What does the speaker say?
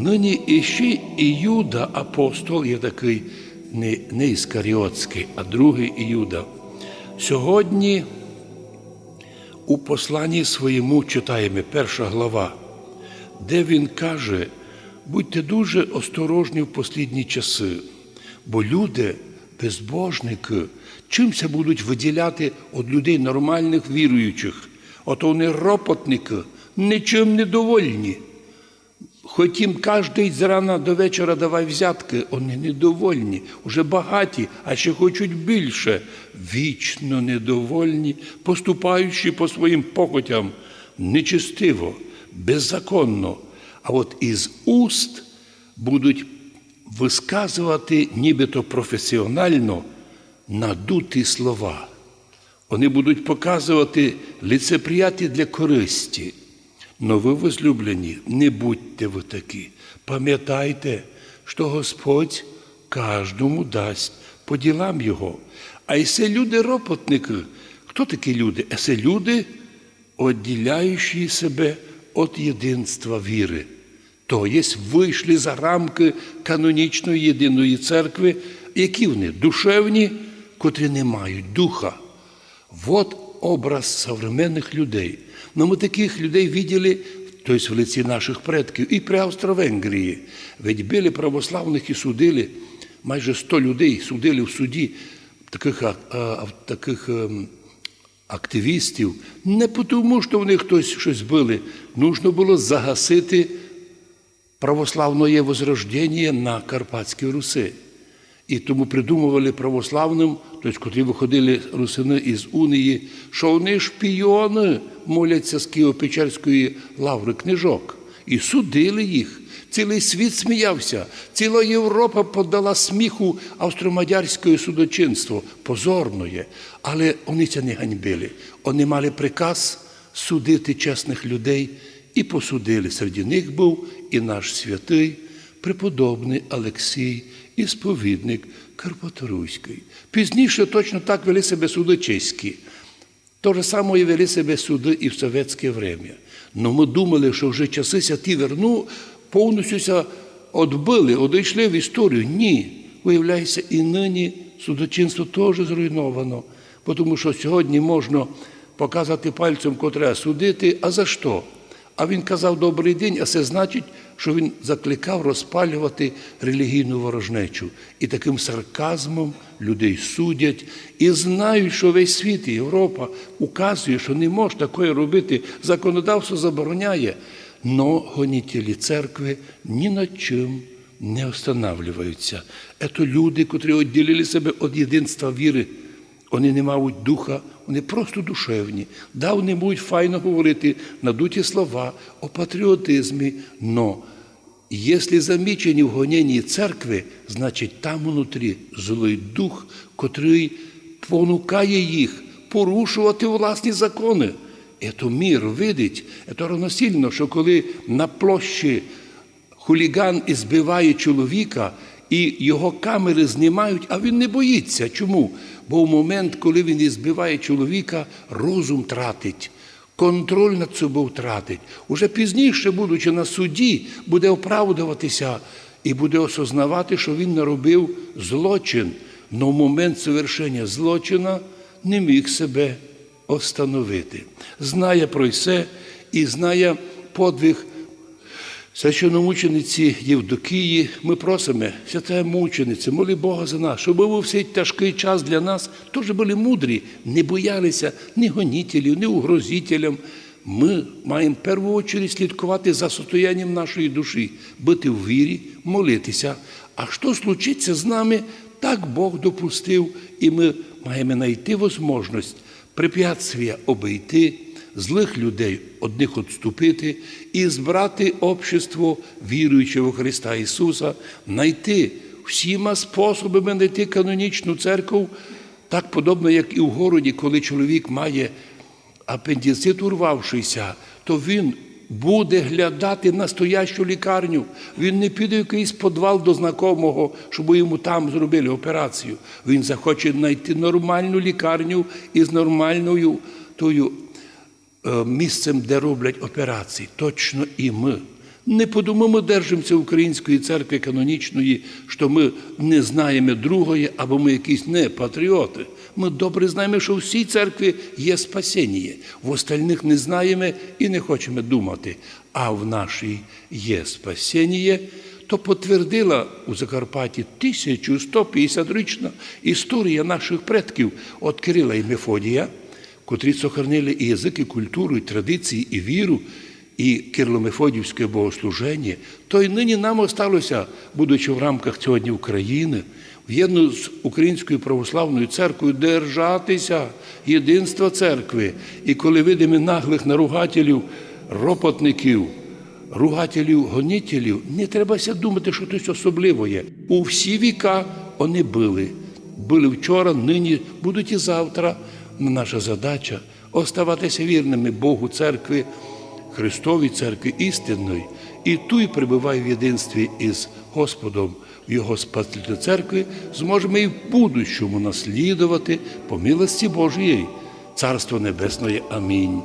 Нині іще Іюда, апостол, є такий не, не іскаріотський, а другий Іюда. Сьогодні у посланні своєму читаємо перша глава, де він каже, будьте дуже осторожні в послідні часи, бо люди, безбожники, чимся будуть виділяти від людей нормальних віруючих. Ото вони ропотники, нічим не довольні. Хотім кожний з рана до вечора давай взятки, вони недовольні, уже багаті, а ще хочуть більше, вічно недовольні, поступаючи по своїм похотям нечистиво, беззаконно. А от із уст будуть висказувати нібито професіонально надуті слова. Вони будуть показувати лицеприяті для користі. Но ви, возлюблені, не будьте ви такі. Пам'ятайте, що Господь кожному дасть по ділам Його. А якщо люди ропотники, хто такі люди? Це люди, відділяючи себе від єдинства віри. То є вийшли за рамки канонічної єдиної церкви, які вони душевні, котрі не мають духа. Вот образ современних людей. Но ми таких людей видели, то есть в лиці наших предків, і при Австро-Венгрії. Ведь били православних і судили, майже 100 людей судили в суді таких, таких ем, активістів, не тому, що вони хтось щось збили. Нужно було загасити православне возрождення на Карпатській Руси. І тому придумували православним, тобто, котрі виходили русини із Унії, що вони шпіони моляться з Києво-Печерської лаври книжок. І судили їх. Цілий світ сміявся, ціла Європа подала сміху австромадярське судочинство, позорної. Але вони це не ганьбили. Вони мали приказ судити чесних людей і посудили. Серед них був і наш святий, преподобний Олексій і сповідник Карпаторуський. Пізніше точно так вели себе суди чеські. То же саме і вели себе суди і в совєтське время. Но ми думали, що вже часи ся ті верну, повністю відбили, одійшли в історію. Ні. Виявляється, і нині судочинство теж зруйновано. Тому що сьогодні можна показати пальцем, котре судити, а за що? А він казав добрий день, а це значить, що він закликав розпалювати релігійну ворожнечу. І таким сарказмом людей судять і знають, що весь світ і Європа указує, що не може такое робити. Законодавство забороняє. Но гонітелі церкви ні над чим не останавливаються. Це люди, котрі відділили себе від єдинства віри. Вони не мають духа, вони просто душевні. Да, вони будуть файно говорити надуті слова о патріотизмі, но якщо замічені в гоненні церкви, значить там внутрі злий дух, котрий понукає їх порушувати власні закони. Це мір видить, це равносильно, що коли на площі хуліган і збиває чоловіка, і його камери знімають, а він не боїться. Чому? Бо в момент, коли він ізбиває чоловіка, розум тратить, контроль над собою втратить. Уже пізніше, будучи на суді, буде оправдуватися і буде осознавати, що він наробив злочин. Но в момент совершення злочина не міг себе остановити. Знає про все і знає подвиг священномучениці Євдокії, ми просимо, свята мучениці, моли Бога за нас, щоб ви цей тяжкий час для нас теж були мудрі, не боялися ні гонітелів, ні угрозителям. Ми маємо першу чергу слідкувати за состоянням нашої душі, бути в вірі, молитися. А що случиться з нами, так Бог допустив, і ми маємо знайти можливість препятствия обійти злих людей одних відступити і збрати общество віруючого Христа Ісуса, знайти всіма способами знайти канонічну церкву, так подобно, як і в городі, коли чоловік має апендицит урвавшийся, то він буде глядати настоящу лікарню. Він не піде в якийсь підвал до знакомого, щоб йому там зробили операцію. Він захоче знайти нормальну лікарню із нормальною тою місцем, де роблять операції. Точно і ми. Не ми держимося української церкви канонічної, що ми не знаємо другої, або ми якісь не патріоти. Ми добре знаємо, що в всій церкві є спасіння. В остальних не знаємо і не хочемо думати. А в нашій є спасіння, то потвердила у Закарпатті 1150-річна історія наших предків від Кирила і Мефодія, котрі сохранили і язик, і культуру, і традиції, і віру, і кирло-мефодівське богослуження, то й нині нам осталося, будучи в рамках сьогодні України, в'єдно з Українською православною церквою держатися єдинства церкви. І коли видимо наглих наругателів, ропотників, ругателів, гонителів, не требася думати, що щось особливе є. У всі віка вони були. Були вчора, нині, будуть і завтра. Наша задача оставатися вірними Богу церкви, Христовій церкві істинної, і ту й в єдинстві із Господом в Його Спасительної церкви, зможемо і в будущому наслідувати по милості Божої, Царство Небесної. Амінь.